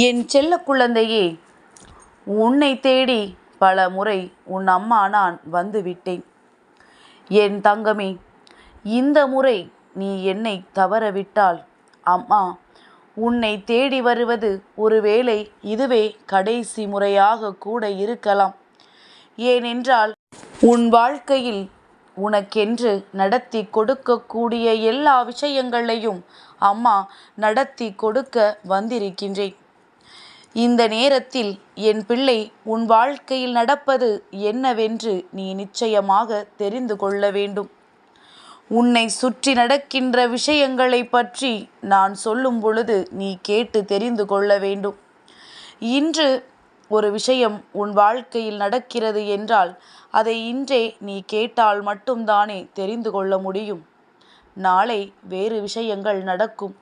என் செல்ல குழந்தையே உன்னை தேடி பல முறை உன் அம்மா நான் வந்துவிட்டேன் என் தங்கமே இந்த முறை நீ என்னை தவறவிட்டால் அம்மா உன்னை தேடி வருவது ஒருவேளை இதுவே கடைசி முறையாக கூட இருக்கலாம். ஏனென்றால் உன் வாழ்க்கையில் உனக்கென்று நடத்தி கொடுக்கக்கூடிய எல்லா விஷயங்களையும் அம்மா நடத்தி கொடுக்க வந்திருக்கின்றேன். இந்த நேரத்தில் என் பிள்ளை உன் வாழ்க்கையில் நடப்பது என்னவென்று நீ நிச்சயமாக தெரிந்து கொள்ள வேண்டும். உன்னை சுற்றி நடக்கின்ற விஷயங்களை பற்றி நான் சொல்லும் பொழுது நீ கேட்டு தெரிந்து கொள்ள வேண்டும். இன்று ஒரு விஷயம் உன் வாழ்க்கையில் நடக்கிறது என்றால் அதை இன்றே நீ கேட்டால் மட்டும்தானே தெரிந்து கொள்ள முடியும். நாளை வேறு விஷயங்கள் நடக்கும்.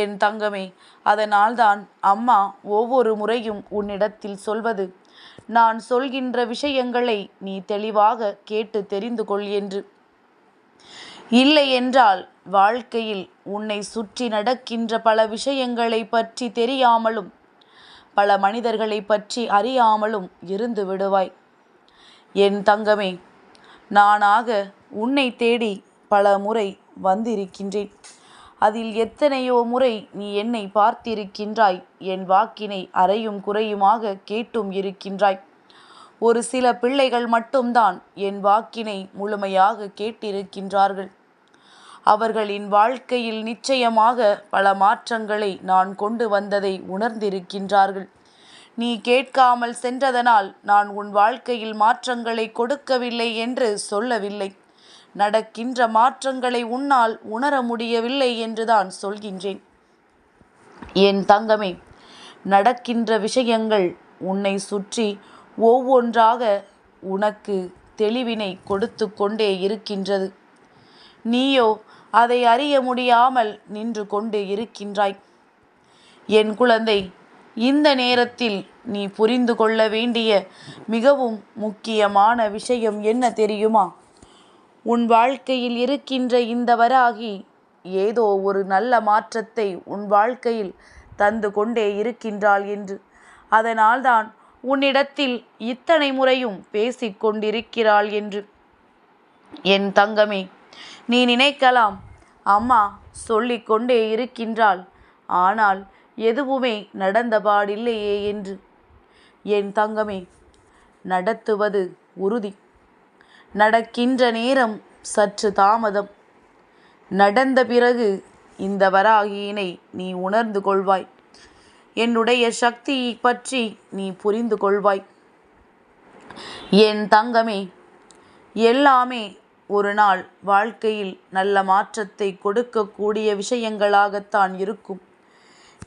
என் தங்கமே அதனால்தான் அம்மா ஒவ்வொரு முறையும் உன்னிடத்தில் சொல்வது. நான் சொல்கின்ற விஷயங்களை நீ தெளிவாக கேட்டு தெரிந்து கொள் என்று. இல்லை என்றால் வாழ்க்கையில் உன்னை சுற்றி நடக்கின்ற பல விஷயங்களை பற்றி தெரியாமலும் பல மனிதர்களை பற்றி அறியாமலும் இருந்து விடுவாய். என் தங்கமே நானாக உன்னை தேடி பல முறை வந்திருக்கின்றேன். அதில் எத்தனையோ முறை நீ என்னை பார்த்திருக்கின்றாய். என் வாக்கினை அறையும் குறையுமாக கேட்டும் இருக்கின்றாய். ஒரு சில பிள்ளைகள் மட்டும்தான் என் வாக்கினை முழுமையாக கேட்டிருக்கின்றார்கள். அவர்களின் வாழ்க்கையில் நிச்சயமாக பல மாற்றங்களை நான் கொண்டு வந்ததை உணர்ந்திருக்கின்றார்கள். நீ கேட்காமல் சென்றதனால் நான் உன் வாழ்க்கையில் மாற்றங்களை கொடுக்கவில்லை என்று சொல்லவில்லை. நடக்கின்ற மாற்றங்களை உன்னால் உணர முடியவில்லை என்றுதான் சொல்கின்றேன். என் தங்கமே நடக்கின்ற விஷயங்கள் உன்னை சுற்றி ஒவ்வொன்றாக உனக்கு தெளிவினை கொடுத்து கொண்டே இருக்கின்றது. நீயோ அதை அறிய முடியாமல் நின்று கொண்டு இருக்கின்றாய். என் குழந்தை இந்த நேரத்தில் நீ புரிந்து கொள்ள வேண்டிய மிகவும் முக்கியமான விஷயம் என்ன தெரியுமா? உன் வாழ்க்கையில் இருக்கின்ற இந்த வராகி ஏதோ ஒரு நல்ல மாற்றத்தை உன் வாழ்க்கையில் தந்து கொண்டே இருக்கின்றாள் என்று. அதனால்தான் உன்னிடத்தில் இத்தனை முறையும் பேசிக் கொண்டிருக்கிறாள் என்று. என் தங்கமே நீ நினைக்கலாம். அம்மா சொல்லிக்கொண்டே இருக்கின்றாள். ஆனால் எதுவுமே நடந்தபாடில்லையே என்று. என் தங்கமே நடத்துவது உறுதி. நடக்கின்ற நேரம் சற்று தாமதம். நடந்த பிறகு இந்த வராகியினை நீ உணர்ந்து கொள்வாய். என்னுடைய சக்தியை பற்றி நீ புரிந்து கொள்வாய். என் தங்கமே எல்லாமே ஒரு நாள் வாழ்க்கையில் நல்ல மாற்றத்தை கொடுக்கக்கூடிய விஷயங்களாகத்தான் இருக்கும்.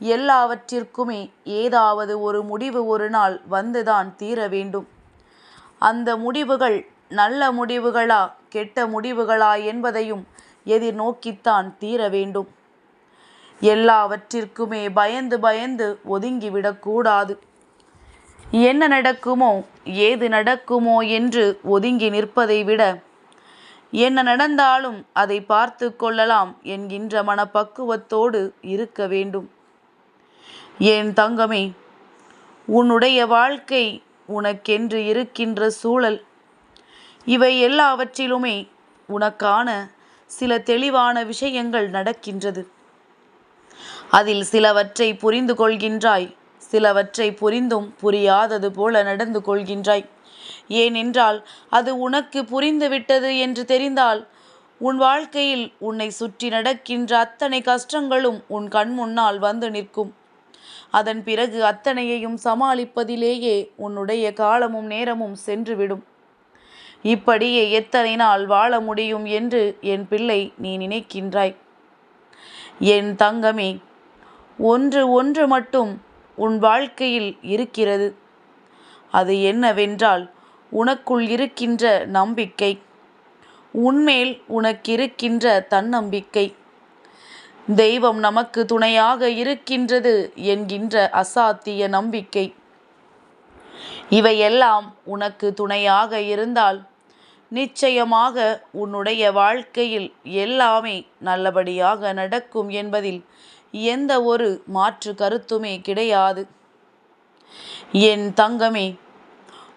எல்லாவற்றிற்குமே ஏதாவது ஒரு முடிவு ஒரு நாள் வந்துதான் தீர வேண்டும். அந்த முடிவுகள் நல்ல முடிவுகளா கெட்ட முடிவுகளா என்பதையும் எதிர்நோக்கித்தான் தீர வேண்டும். எல்லாவற்றிற்குமே பயந்து பயந்து ஒதுங்கிவிடக்கூடாது என்ன நடக்குமோ ஏது நடக்குமோ என்று ஒதுங்கி நிற்பதை விட என்ன நடந்தாலும் அதை பார்த்து கொள்ளலாம் என்கின்ற மனப்பக்குவத்தோடு இருக்க வேண்டும். ஏன் தங்கமே உன்னுடைய வாழ்க்கை உனக்கென்று இருக்கின்ற சூழல் இவை எல்லாவற்றிலுமே உனக்கான சில தெளிவான விஷயங்கள் நடக்கின்றது. அதில் சிலவற்றை புரிந்து கொள்கின்றாய் சிலவற்றை புரிந்தும் புரியாதது போல நடந்து கொள்கின்றாய். ஏனென்றால் அது உனக்கு புரிந்துவிட்டது என்று தெரிந்தால் உன் வாழ்க்கையில் உன்னை சுற்றி நடக்கின்ற அத்தனை கஷ்டங்களும் உன் கண் முன்னால் வந்து நிற்கும். அதன் பிறகு அத்தனையையும் சமாளிப்பதிலேயே உன்னுடைய காலமும் நேரமும் சென்றுவிடும். இப்படியே எத்தனை நாள் வாழ முடியும் என்று என் பிள்ளை நீ நினைக்கின்றாய். என் தங்கமே ஒன்று ஒன்று மட்டும் உன் வாழ்க்கையில் இருக்கிறது. அது என்னவென்றால் உனக்குள் இருக்கின்ற நம்பிக்கை உன்மேல் உனக்கிருக்கின்ற தன்னம்பிக்கை. தெய்வம் நமக்கு துணையாக இருக்கின்றது என்கின்ற அசாத்திய நம்பிக்கை. இவையெல்லாம் உனக்கு துணையாக இருந்தால் நிச்சயமாக உன்னுடைய வாழ்க்கையில் எல்லாமே நல்லபடியாக நடக்கும் என்பதில் எந்த ஒரு மாற்று கருத்துமே கிடையாது. என் தங்கமே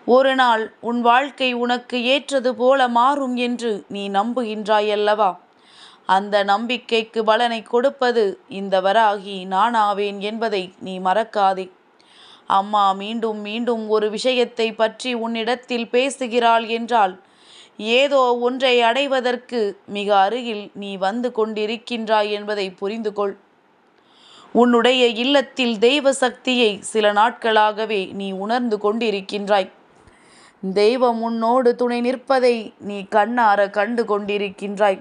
ஒரு நாள் உன் வாழ்க்கை உனக்கு ஏற்றது போல மாறும் என்று நீ நம்புகின்றாயல்லவா? அந்த நம்பிக்கைக்கு பலனை கொடுப்பது இந்த வராகி நானாவேன் என்பதை நீ மறக்காதே. அம்மா மீண்டும் மீண்டும் ஒரு விஷயத்தை பற்றி உன்னிடத்தில் பேசுகிறாள் என்றால் ஏதோ ஒன்றை அடைவதற்கு மிக அருகில் நீ வந்து கொண்டிருக்கின்றாய் என்பதை புரிந்து கொள் உன்னுடைய இல்லத்தில் தெய்வ சக்தியை சில நாட்களாகவே நீ உணர்ந்து கொண்டிருக்கின்றாய். தெய்வம் உன்னோடு துணை நிற்பதை நீ கண்ணார கண்டு கொண்டிருக்கின்றாய்.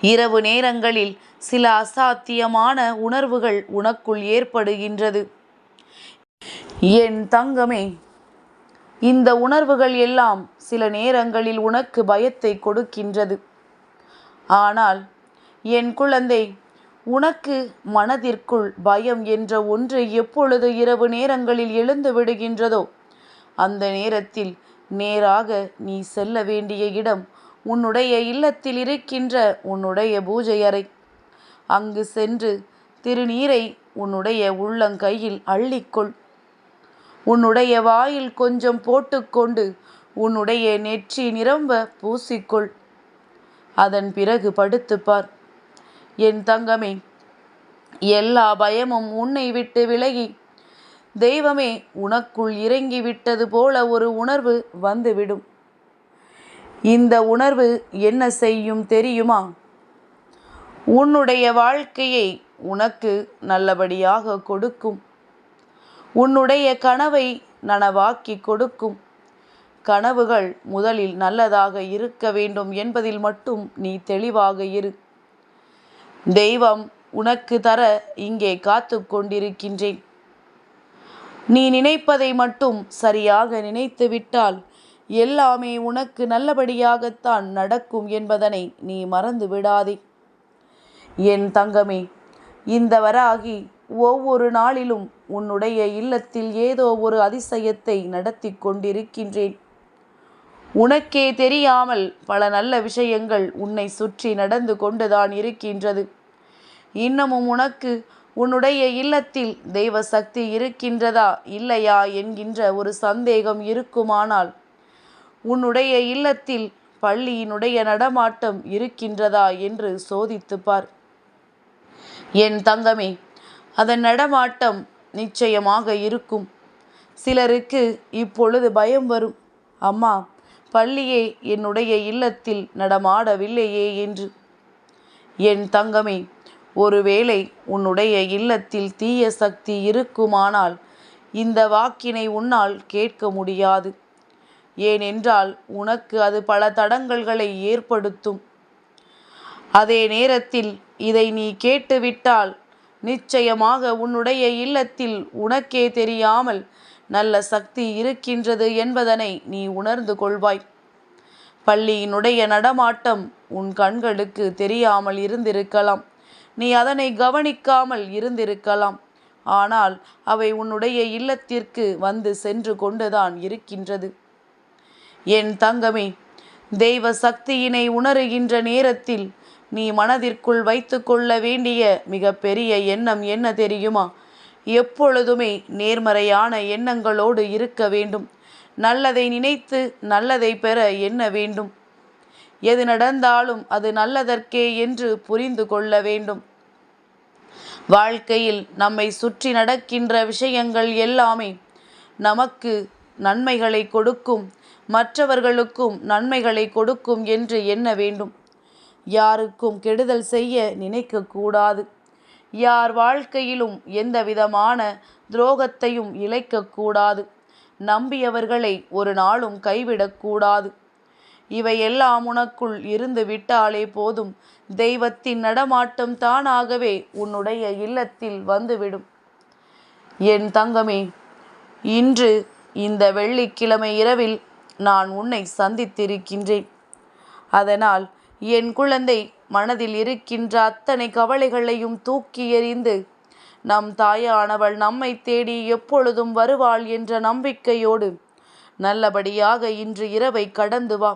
இரவு நேரங்களில் சில அசாத்தியமான உணர்வுகள் உனக்குள் ஏற்படுகின்றது. என் தங்கமே இந்த உணர்வுகள் எல்லாம் சில நேரங்களில் உனக்கு பயத்தை கொடுக்கின்றது. ஆனால் என் குழந்தை உனக்கு மனதிற்குள் பயம் என்ற ஒன்று எப்பொழுது இரவு நேரங்களில் எழுந்து விடுகின்றதோ அந்த நேரத்தில் நேராக நீ செல்ல வேண்டிய இடம் உன்னுடைய இல்லத்தில் இருக்கின்ற உன்னுடைய பூஜை அறை. அங்கு சென்று திருநீரை உன்னுடைய உள்ளங்கையில் அள்ளிக்கொள். உன்னுடைய வாயில் கொஞ்சம் போட்டுக்கொண்டு உன்னுடைய நெற்றி நிரம்ப பூசிக்கொள். அதன் பிறகு படுத்துப்பார் என் தங்கமே எல்லா பயமும் உன்னை விட்டு விலகி. தெய்வமே உனக்குள் இறங்கி விட்டது போல ஒரு உணர்வு வந்துவிடும். இந்த உணர்வு என்ன செய்யும் தெரியுமா? உன்னுடைய வாழ்க்கையை உனக்கு நல்லபடியாக கொடுக்கும். உன்னுடைய கனவை நனவாக்கி கொடுக்கும். கனவுகள் முதலில் நல்லதாக இருக்க வேண்டும் என்பதில் மட்டும் நீ தெளிவாக இரு. தெய்வம் உனக்கு தர இங்கே காத்து கொண்டிருக்கின்றேன். நீ நினைப்பதை மட்டும் சரியாக நினைத்து விட்டால் எல்லாமே உனக்கு நல்லபடியாகத்தான் நடக்கும் என்பதனை நீ மறந்து விடாதே. என் தங்கமே இந்த வராகி ஒவ்வொரு நாளிலும் உன்னுடைய இல்லத்தில் ஏதோ ஒரு அதிசயத்தை நடத்தி கொண்டிருக்கின்றேன். உனக்கே தெரியாமல் பல நல்ல விஷயங்கள் உன்னை சுற்றி நடந்து கொண்டுதான் இருக்கின்றது. இன்னமும் உனக்கு உன்னுடைய இல்லத்தில் தெய்வ சக்தி இருக்கின்றதா இல்லையா என்கின்ற ஒரு சந்தேகம் இருக்குமானால் உன்னுடைய இல்லத்தில் பள்ளியினுடைய நடமாட்டம் இருக்கின்றதா என்று சோதித்துப்பார் என் தங்கமே அதன் நடமாட்டம் நிச்சயமாக இருக்கும். சிலருக்கு இப்பொழுது பயம் வரும். அம்மா பள்ளியே என்னுடைய இல்லத்தில் நடமாடவில்லையே என்று. என் தங்கமே ஒருவேளை உன்னுடைய இல்லத்தில் தீய சக்தி இருக்குமானால் இந்த வாக்கினை உன்னால் கேட்க முடியாது. ஏனென்றால் உனக்கு அது பல தடங்கல்களை ஏற்படுத்தும். அதே நேரத்தில் இதை நீ கேட்டுவிட்டால் நிச்சயமாக உன்னுடைய இல்லத்தில் உனக்கே தெரியாமல் நல்ல சக்தி இருக்கின்றது என்பதனை நீ உணர்ந்து கொள்வாய். பள்ளியினுடைய நடமாட்டம் உன் கண்களுக்கு தெரியாமல் இருந்திருக்கலாம். நீ அதனை கவனிக்காமல் இருந்திருக்கலாம். ஆனால் அவை உன்னுடைய இல்லத்திற்கு வந்து சென்று கொண்டுதான் இருக்கின்றது. என் தங்கமே தெய்வ சக்தியினை உணருகின்ற நேரத்தில் நீ மனதிற்குள் வைத்து கொள்ள வேண்டிய மிக பெரிய எண்ணம் என்ன தெரியுமா? எப்பொழுதுமே நேர்மறையான எண்ணங்களோடு இருக்க வேண்டும். நல்லதை நினைத்து நல்லதை பெற எண்ண வேண்டும்? எது நடந்தாலும் அது நல்லதற்கே என்று புரிந்து கொள்ள வேண்டும். வாழ்க்கையில் நம்மை சுற்றி நடக்கின்ற விஷயங்கள் எல்லாமே நமக்கு நன்மைகளை கொடுக்கும் மற்றவர்களுக்கும் நன்மைகளை கொடுக்கும் என்று எண்ண வேண்டும். யாருக்கும் கெடுதல் செய்ய நினைக்கக்கூடாது. யார் வாழ்க்கையிலும் எந்த விதமான துரோகத்தையும் இழைக்கக்கூடாது. நம்பியவர்களை ஒரு நாளும் கைவிடக்கூடாது. இவையெல்லாம் உனக்குள் இருந்து விட்டாலே போதும். தெய்வத்தின் நடமாட்டம் தானாகவே உன்னுடைய இல்லத்தில் வந்துவிடும். என் தங்கமே இன்று இந்த வெள்ளிக்கிழமை இரவில் நான் உன்னை சந்தித்திருக்கின்றேன். அதனால் என் குழந்தை மனதில் இருக்கின்ற அத்தனை கவலைகளையும் தூக்கி எறிந்து நம் தாயானவள் நம்மை தேடி எப்பொழுதும் வருவாள் என்ற நம்பிக்கையோடு நல்லபடியாக இன்று இரவை கடந்து வா.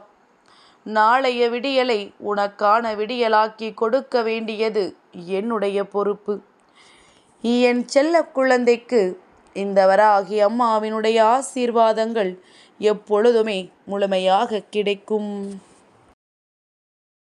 நாளைய விடியலை உனக்கான விடியலாக்கி கொடுக்க வேண்டியது என்னுடைய பொறுப்பு. என் செல்ல குழந்தைக்கு இந்த வராகி அம்மாவினுடைய ஆசீர்வாதங்கள் எப்பொழுதுமே முழுமையாக கிடைக்கும்.